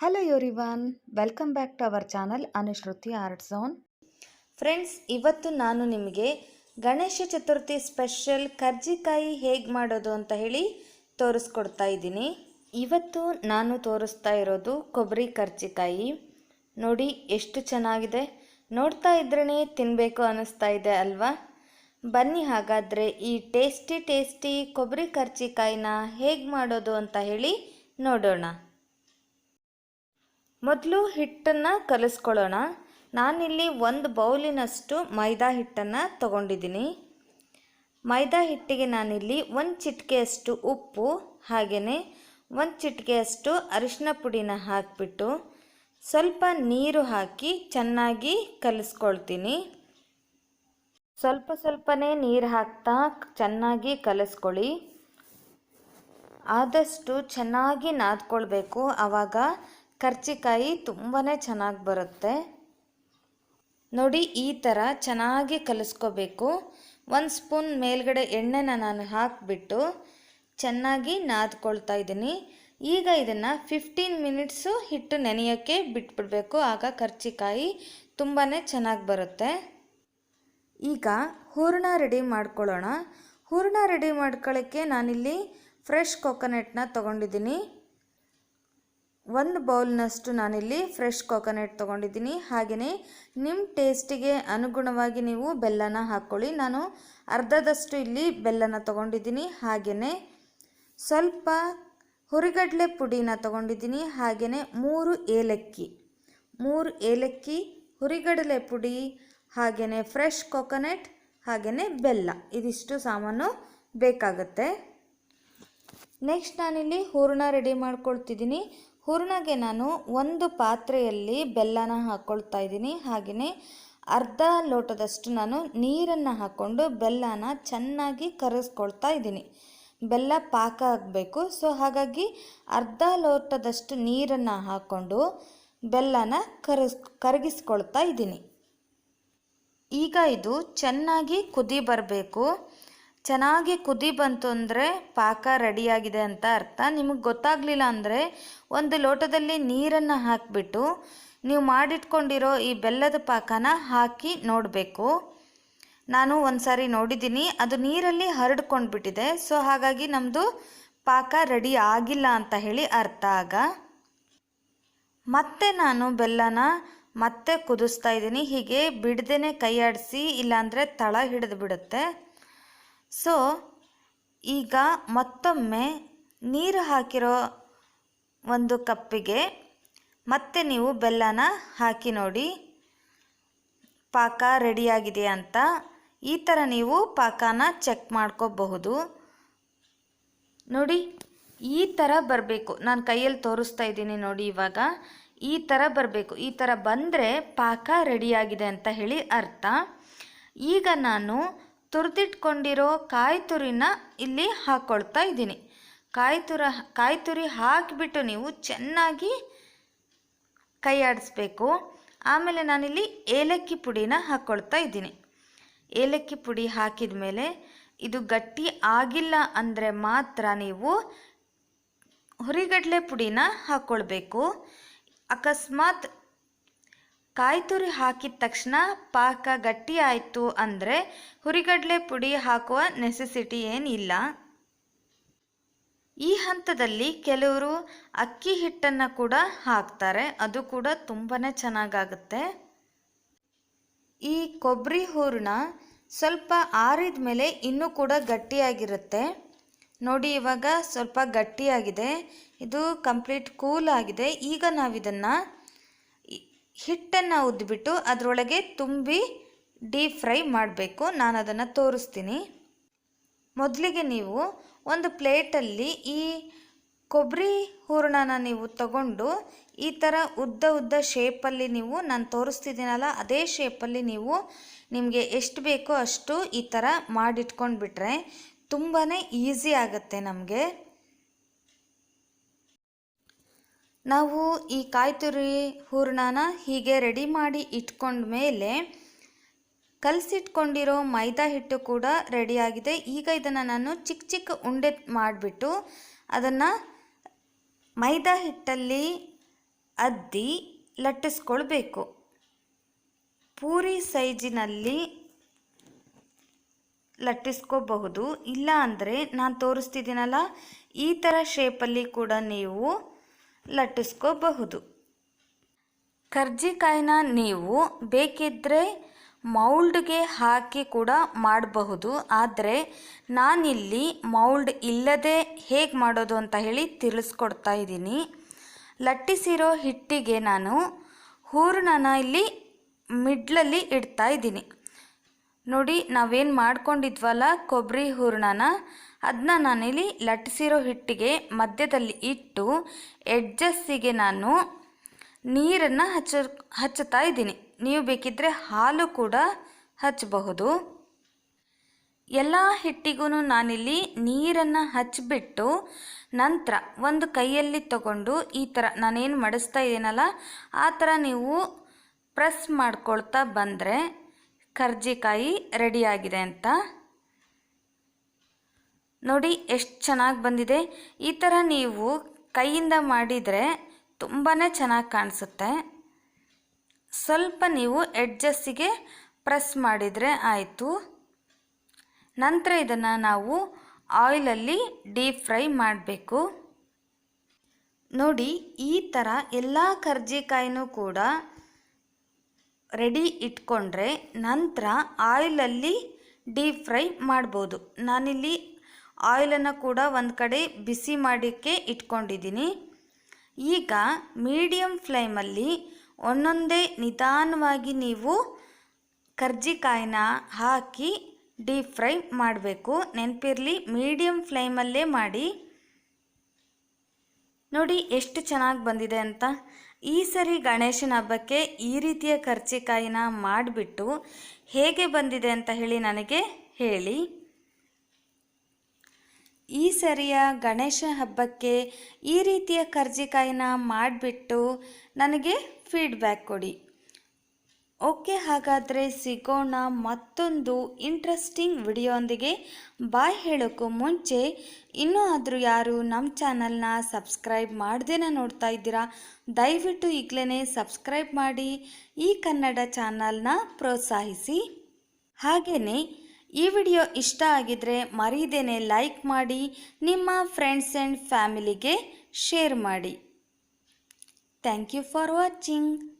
Hello everyone welcome back to our channel Anushruti art zone friends ಇವತ್ತು ನಾನು ನಿಮಗೆ Ganesha Chaturthi special ಕರ್ಜಿಕಾಯಿ ಹೇಗೆ ಮಾಡೋದು ಅಂತ ಹೇಳಿ ತೋರಿಸ್ಕೊಡ್ತಾ ಇದ್ದೀನಿ. ಇವತ್ತು ನಾನು ತೋರಿಸ್ತಾ ಇರೋದು ಕೊಬ್ಬರಿ ಕರ್ಜಿಕಾಯಿ. ನೋಡಿ ಎಷ್ಟು ಚೆನ್ನಾಗಿದೆ. ನೋಡ್ತಾ ಇದ್ರೇ ತಿನ್ನಬೇಕು ಅನ್ನಿಸ್ತಾ ಇದೆ ಅಲ್ವಾ? ಬನ್ನಿ ಹಾಗಾದರೆ ಈ ಟೇಸ್ಟಿ ಟೇಸ್ಟಿ ಕೊಬ್ಬರಿ ಕರ್ಜಿಕಾಯಿನ ಹೇಗೆ ಮಾಡೋದು ಅಂತ ಹೇಳಿ ನೋಡೋಣ. ಮೊದಲು ಹಿಟ್ಟನ್ನು ಕಲಿಸ್ಕೊಳ್ಳೋಣ. ನಾನಿಲ್ಲಿ ಒಂದು ಬೌಲಿನಷ್ಟು ಮೈದಾ ಹಿಟ್ಟನ್ನು ತಗೊಂಡಿದ್ದೀನಿ. ಮೈದಾ ಹಿಟ್ಟಿಗೆ ನಾನಿಲ್ಲಿ ಒಂದು ಚಿಟಿಕೆಯಷ್ಟು ಉಪ್ಪು ಹಾಗೆಯೇ ಒಂದು ಚಿಟಿಕೆಯಷ್ಟು ಅರಿಶಿನ ಪುಡಿನ ಹಾಕಿಬಿಟ್ಟು ಸ್ವಲ್ಪ ನೀರು ಹಾಕಿ ಚೆನ್ನಾಗಿ ಕಲಿಸ್ಕೊಳ್ತೀನಿ. ಸ್ವಲ್ಪ ಸ್ವಲ್ಪನೇ ನೀರು ಹಾಕ್ತಾ ಚೆನ್ನಾಗಿ ಕಲಿಸ್ಕೊಳ್ಳಿ. ಆದಷ್ಟು ಚೆನ್ನಾಗಿ ನಾದ್ಕೊಳ್ಬೇಕು. ಆವಾಗ ಕರ್ಚಿಕಾಯಿ ತುಂಬಾ ಚೆನ್ನಾಗಿ ಬರುತ್ತೆ. ನೋಡಿ, ಈ ಥರ ಚೆನ್ನಾಗಿ ಕಲಿಸ್ಕೋಬೇಕು. ಒಂದು ಸ್ಪೂನ್ ಮೇಲ್ಗಡೆ ಎಣ್ಣೆನ ನಾನು ಹಾಕಿಬಿಟ್ಟು ಚೆನ್ನಾಗಿ ನಾದ್ಕೊಳ್ತಾ ಇದ್ದೀನಿ. ಈಗ ಇದನ್ನು ಫಿಫ್ಟೀನ್ ಮಿನಿಟ್ಸು ಹಿಟ್ಟು ನೆನೆಯೋಕ್ಕೆ ಬಿಟ್ಬಿಡಬೇಕು. ಆಗ ಕರ್ಚಿಕಾಯಿ ತುಂಬಾ ಚೆನ್ನಾಗಿ ಬರುತ್ತೆ. ಈಗ ಹೂರಣ ರೆಡಿ ಮಾಡ್ಕೊಳ್ಳೋಣ. ಹೂರಣ ರೆಡಿ ಮಾಡ್ಕೊಳ್ಳೋಕ್ಕೆ ನಾನಿಲ್ಲಿ ಫ್ರೆಶ್ ಕೊಕೊನೆಟ್ನ ತೊಗೊಂಡಿದ್ದೀನಿ. ಒಂದು ಬೌಲ್ನಷ್ಟು ನಾನಿಲ್ಲಿ ಫ್ರೆಶ್ ಕೊಕೊನೆಟ್ ತೊಗೊಂಡಿದ್ದೀನಿ. ಹಾಗೆಯೇ ನಿಮ್ಮ ಟೇಸ್ಟಿಗೆ ಅನುಗುಣವಾಗಿ ನೀವು ಬೆಲ್ಲನ ಹಾಕ್ಕೊಳ್ಳಿ. ನಾನು ಅರ್ಧದಷ್ಟು ಇಲ್ಲಿ ಬೆಲ್ಲನ ತೊಗೊಂಡಿದ್ದೀನಿ. ಹಾಗೆಯೇ ಸ್ವಲ್ಪ ಹುರಿಗಡಲೆ ಪುಡಿನ ತೊಗೊಂಡಿದ್ದೀನಿ. ಹಾಗೆಯೇ ಮೂರು ಏಲಕ್ಕಿ ಮೂರು ಏಲಕ್ಕಿ, ಹುರಿಗಡಲೆ ಪುಡಿ, ಹಾಗೆಯೇ ಫ್ರೆಶ್ ಕೊಕೊನೆಟ್, ಹಾಗೆಯೇ ಬೆಲ್ಲ. ಇದಿಷ್ಟು ಸಾಮಾನು ಬೇಕಾಗುತ್ತೆ. ನೆಕ್ಸ್ಟ್ ನಾನಿಲ್ಲಿ ಹೂರಣ ರೆಡಿ ಮಾಡ್ಕೊಳ್ತಿದ್ದೀನಿ. ಹೂರಣಗೆ ನಾನು ಒಂದು ಪಾತ್ರೆಯಲ್ಲಿ ಬೆಲ್ಲನ ಹಾಕ್ಕೊಳ್ತಾ ಇದ್ದೀನಿ. ಹಾಗೆಯೇ ಅರ್ಧ ಲೋಟದಷ್ಟು ನಾನು ನೀರನ್ನು ಹಾಕ್ಕೊಂಡು ಬೆಲ್ಲನ ಚೆನ್ನಾಗಿ ಕರಗಿಸ್ಕೊಳ್ತಾ ಇದ್ದೀನಿ. ಬೆಲ್ಲ ಪಾಕ ಆಗಬೇಕು. ಸೊ, ಹಾಗಾಗಿ ಅರ್ಧ ಲೋಟದಷ್ಟು ನೀರನ್ನು ಹಾಕ್ಕೊಂಡು ಬೆಲ್ಲನ ಕರಗಿಸ್ ಕರಗಿಸ್ಕೊಳ್ತಾ ಇದ್ದೀನಿ. ಈಗ ಇದು ಚೆನ್ನಾಗಿ ಕುದಿ ಬರಬೇಕು. ಚೆನ್ನಾಗಿ ಕುದಿ ಬಂತು ಅಂದರೆ ಪಾಕ ರೆಡಿಯಾಗಿದೆ ಅಂತ ಅರ್ಥ. ನಿಮಗೆ ಗೊತ್ತಾಗಲಿಲ್ಲ ಅಂದರೆ ಒಂದು ಲೋಟದಲ್ಲಿ ನೀರನ್ನು ಹಾಕಿಬಿಟ್ಟು ನೀವು ಮಾಡಿಟ್ಕೊಂಡಿರೋ ಈ ಬೆಲ್ಲದ ಪಾಕನ ಹಾಕಿ ನೋಡಬೇಕು. ನಾನು ಒಂದು ಸಾರಿ ನೋಡಿದ್ದೀನಿ, ಅದು ನೀರಲ್ಲಿ ಹರಡ್ಕೊಂಡ್ಬಿಟ್ಟಿದೆ. ಸೊ, ಹಾಗಾಗಿ ನಮ್ಮದು ಪಾಕ ರೆಡಿ ಆಗಿಲ್ಲ ಅಂತ ಹೇಳಿ ಅರ್ಥ ಆಗ. ಮತ್ತೆ ನಾನು ಬೆಲ್ಲನ ಮತ್ತೆ ಕುದಿಸ್ತಾ ಇದ್ದೀನಿ. ಹೀಗೆ ಬಿಡದೇ ಕೈಯಾಡಿಸಿ ಇಲ್ಲಾಂದರೆ ತಳ ಹಿಡಿದು ಬಿಡುತ್ತೆ. ಸೊ ಈಗ ಮತ್ತೊಮ್ಮೆ ನೀರು ಹಾಕಿರೋ ಒಂದು ಕಪ್ಪಿಗೆ ಮತ್ತೆ ನೀವು ಬೆಲ್ಲನ ಹಾಕಿ ನೋಡಿ. ಪಾಕ ರೆಡಿಯಾಗಿದೆ ಅಂತ. ಈ ಥರ ನೀವು ಪಾಕನ ಚೆಕ್ ಮಾಡ್ಕೋಬಹುದು. ನೋಡಿ, ಈ ಥರ ಬರಬೇಕು. ನಾನು ಕೈಯಲ್ಲಿ ತೋರಿಸ್ತಾ ಇದ್ದೀನಿ ನೋಡಿ ಇವಾಗ. ಈ ಥರ ಬರಬೇಕು. ಈ ಥರ ಬಂದರೆ ಪಾಕ ರೆಡಿಯಾಗಿದೆ ಅಂತ ಹೇಳಿ ಅರ್ಥ. ಈಗ ನಾನು ತುರಿದಿಟ್ಕೊಂಡಿರೋ ಕಾಯಿ ತುರಿನ ಇಲ್ಲಿ ಹಾಕ್ಕೊಳ್ತಾ ಇದ್ದೀನಿ. ಕಾಯಿ ತುರ ಕಾಯಿ ತುರಿ ಹಾಕಿಬಿಟ್ಟು ನೀವು ಚೆನ್ನಾಗಿ ಕೈ ಆಡಿಸ್ಬೇಕು ಆಮೇಲೆ ನಾನಿಲ್ಲಿ ಏಲಕ್ಕಿ ಪುಡಿನ ಹಾಕ್ಕೊಳ್ತಾ ಇದ್ದೀನಿ. ಏಲಕ್ಕಿ ಪುಡಿ ಹಾಕಿದ ಮೇಲೆ ಇದು ಗಟ್ಟಿ ಆಗಿಲ್ಲ ಅಂದರೆ ಮಾತ್ರ ನೀವು ಹುರಿಗಡಲೆ ಪುಡಿನ ಹಾಕ್ಕೊಳ್ಬೇಕು ಅಕಸ್ಮಾತ್ ಕಾಯಿ ತುರಿ ಹಾಕಿದ ತಕ್ಷಣ ಪಾಕ ಗಟ್ಟಿ ಆಯಿತು ಅಂದರೆ ಹುರಿಗಡಲೆ ಪುಡಿ ಹಾಕುವ ನೆಸೆಸಿಟಿ ಏನಿಲ್ಲ. ಈ ಹಂತದಲ್ಲಿ ಕೆಲವರು ಅಕ್ಕಿ ಹಿಟ್ಟನ್ನು ಕೂಡ ಹಾಕ್ತಾರೆ. ಅದು ಕೂಡ ತುಂಬಾ ಚೆನ್ನಾಗಾಗುತ್ತೆ. ಈ ಕೊಬ್ಬರಿ ಹೂರಣ ಸ್ವಲ್ಪ ಆರಿದ ಮೇಲೆ ಇನ್ನೂ ಕೂಡ ಗಟ್ಟಿಯಾಗಿರುತ್ತೆ. ನೋಡಿ, ಇವಾಗ ಸ್ವಲ್ಪ ಗಟ್ಟಿಯಾಗಿದೆ. ಇದು ಕಂಪ್ಲೀಟ್ ಕೂಲ್ ಆಗಿದೆ. ಈಗ ನಾವಿದನ್ನು ಹಿಟ್ಟನ್ನು ಉದ್ಬಿಟ್ಟು ಅದರೊಳಗೆ ತುಂಬಿ ಡೀಪ್ ಫ್ರೈ ಮಾಡಬೇಕು. ನಾನು ಅದನ್ನು ತೋರಿಸ್ತೀನಿ. ಮೊದಲಿಗೆ ನೀವು ಒಂದು ಪ್ಲೇಟಲ್ಲಿ ಈ ಕೊಬ್ಬರಿ ಹೂರಣನ ನೀವು ತಗೊಂಡು ಈ ಥರ ಉದ್ದ ಉದ್ದ ಶೇಪಲ್ಲಿ ನೀವು, ನಾನು ತೋರಿಸ್ತಿದ್ದೀನಲ್ಲ, ಅದೇ ಶೇಪಲ್ಲಿ ನೀವು ನಿಮಗೆ ಎಷ್ಟು ಬೇಕೋ ಅಷ್ಟು ಈ ಥರ ಮಾಡಿಟ್ಕೊಂಡು ಬಿಟ್ರೆ ತುಂಬಾ ಈಸಿ ಆಗುತ್ತೆ ನಮಗೆ. ನಾವು ಈ ಕಾಯಿ ತುರಿ ಹೂರಣನ ಹೀಗೆ ರೆಡಿ ಮಾಡಿ ಇಟ್ಕೊಂಡ ಮೇಲೆ ಕಲಸಿಟ್ಕೊಂಡಿರೋ ಮೈದಾ ಹಿಟ್ಟು ಕೂಡ ರೆಡಿಯಾಗಿದೆ ಈಗ ಇದನ್ನು ನಾನು ಚಿಕ್ಕ ಚಿಕ್ಕ ಉಂಡೆ ಮಾಡಿಬಿಟ್ಟು ಅದನ್ನು ಮೈದಾ ಹಿಟ್ಟಲ್ಲಿ ಅದ್ದಿ ಲಟ್ಟಿಸ್ಕೊಳ್ಬೇಕು. ಪೂರಿ ಸೈಜಿನಲ್ಲಿ ಲಟ್ಟಿಸ್ಕೋಬಹುದು. ಇಲ್ಲ ಅಂದರೆ ನಾನು ತೋರಿಸ್ತಿದ್ದೀನಲ್ಲ, ಈ ಥರ ಶೇಪಲ್ಲಿ ಕೂಡ ನೀವು ಲಟ್ಟಿಸ್ಕೋಬಹುದು. ಕರ್ಜಿಕಾಯಿನ ನೀವು ಬೇಕಿದ್ದರೆ ಮೌಲ್ಡ್ಗೆ ಹಾಕಿ ಕೂಡ ಮಾಡಬಹುದು. ಆದರೆ ನಾನಿಲ್ಲಿ ಮೌಲ್ಡ್ ಇಲ್ಲದೆ ಹೇಗೆ ಮಾಡೋದು ಅಂತ ಹೇಳಿ ತಿಳಿಸ್ಕೊಡ್ತಾ ಇದ್ದೀನಿ. ಲಟ್ಟಿಸಿರೋ ಹಿಟ್ಟಿಗೆ ನಾನು ಹೂರಣನ ಇಲ್ಲಿ ಮಿಡ್ಲಲ್ಲಿ ಇಡ್ತಾ ಇದ್ದೀನಿ. ನೋಡಿ ನಾವೇನು ಮಾಡ್ಕೊಂಡಿದ್ವಲ್ಲ ಕೊಬ್ಬರಿ ಹೂರಣನ ಅದನ್ನ ನಾನಿಲ್ಲಿ ಲಟ್ಟಿಸಿರೋ ಹಿಟ್ಟಿಗೆ ಮಧ್ಯದಲ್ಲಿ ಇಟ್ಟು ಎಡ್ಜಸ್ಸಿಗೆ ನಾನು ನೀರನ್ನು ಹಚ್ಚ, ಹಚ್ಚುತ್ತಾ ಇದ್ದೀನಿ. ನೀವು ಬೇಕಿದ್ದರೆ ಹಾಲು ಕೂಡ ಹಚ್ಚಬಹುದು. ಎಲ್ಲ ಹಿಟ್ಟಿಗೂ ನಾನಿಲ್ಲಿ ನೀರನ್ನು ಹಚ್ಚಿಬಿಟ್ಟು ನಂತರ ಒಂದು ಕೈಯಲ್ಲಿ ತಗೊಂಡು ಈ ಥರ ನಾನೇನು ಮಡಿಸ್ತಾ ಇದ್ದೀನಲ್ಲ, ಆ ಥರ ನೀವು ಪ್ರೆಸ್ ಮಾಡ್ಕೊಳ್ತಾ ಬಂದರೆ ಕರ್ಜಿಕಾಯಿ ರೆಡಿಯಾಗಿದೆ ಅಂತ. ನೋಡಿ ಎಷ್ಟು ಚೆನ್ನಾಗಿ ಬಂದಿದೆ. ಈ ಥರ ನೀವು ಕೈಯಿಂದ ಮಾಡಿದರೆ ತುಂಬಾ ಚೆನ್ನಾಗಿ ಕಾಣಿಸುತ್ತೆ. ಸ್ವಲ್ಪ ನೀವು ಎಡ್ಜಸ್ಸಿಗೆ ಪ್ರೆಸ್ ಮಾಡಿದರೆ ಆಯಿತು. ನಂತರ ಇದನ್ನು ನಾವು ಆಯಿಲಲ್ಲಿ ಡೀಪ್ ಫ್ರೈ ಮಾಡಬೇಕು. ನೋಡಿ ಈ ಥರ ಎಲ್ಲ ಕರ್ಜಿಕಾಯಿನೂ ಕೂಡ ರೆಡಿ ಇಟ್ಕೊಂಡ್ರೆ ನಂತರ ಆಯಿಲಲ್ಲಿ ಡೀಪ್ ಫ್ರೈ ಮಾಡ್ಬೋದು. ನಾನಿಲ್ಲಿ ಆಯಿಲನ್ನು ಕೂಡ ಒಂದು ಕಡೆ ಬಿಸಿ ಮಾಡಿಕ್ಕೆ ಇಟ್ಕೊಂಡಿದ್ದೀನಿ. ಈಗ ಮೀಡಿಯಂ ಫ್ಲೇಮಲ್ಲಿ ಒಂದೊಂದೇ ನಿಧಾನವಾಗಿ ನೀವು ಕರ್ಜಿಕಾಯಿನ ಹಾಕಿ ಡೀಪ್ ಫ್ರೈ ಮಾಡಬೇಕು. ನೆನಪಿರಲಿ, ಮೀಡಿಯಂ ಫ್ಲೇಮಲ್ಲೇ ಮಾಡಿ. ನೋಡಿ ಎಷ್ಟು ಚೆನ್ನಾಗಿ ಬಂದಿದೆ ಅಂತ. ಈ ಸರಿ ಗಣೇಶನ ಹಬ್ಬಕ್ಕೆ ಈ ರೀತಿಯ ಕರ್ಜಿಕಾಯಿನ ಮಾಡಿಬಿಟ್ಟು ಹೇಗೆ ಬಂದಿದೆ ಅಂತ ಹೇಳಿ ನನಗೆ ಹೇಳಿ. ಈ ಸರಿಯ ಗಣೇಶ ಹಬ್ಬಕ್ಕೆ ಈ ರೀತಿಯ ಕರ್ಜಿಕಾಯಿನ ಮಾಡಿಬಿಟ್ಟು ನನಗೆ ಫೀಡ್ಬ್ಯಾಕ್ ಕೊಡಿ. ಓಕೆ, ಹಾಗಾದರೆ ಸಿಗೋಣ ಮತ್ತೊಂದು ಇಂಟ್ರೆಸ್ಟಿಂಗ್ ವಿಡಿಯೋಂದಿಗೆ ಬಾಯ್ ಹೇಳೋಕ್ಕೂ ಮುಂಚೆ, ಇನ್ನೂ ಆದರೂ ಯಾರು ನಮ್ಮ ಚಾನಲ್ನ ಸಬ್ಸ್ಕ್ರೈಬ್ ಮಾಡ್ದೇನ ನೋಡ್ತಾ ಇದ್ದೀರಾ, ದಯವಿಟ್ಟು ಈಗಲೇ ಸಬ್ಸ್ಕ್ರೈಬ್ ಮಾಡಿ ಈ ಕನ್ನಡ ಚಾನಲ್ನ ಪ್ರೋತ್ಸಾಹಿಸಿ. ಹಾಗೆಯೇ ಈ ವಿಡಿಯೋ ಇಷ್ಟ ಆಗಿದ್ರೆ ಮರೀದೇನೆ ಲೈಕ್ ಮಾಡಿ, ನಿಮ್ಮ ಫ್ರೆಂಡ್ಸ್ ಆ್ಯಂಡ್ ಫ್ಯಾಮಿಲಿಗೆ ಶೇರ್ ಮಾಡಿ. Thank you for watching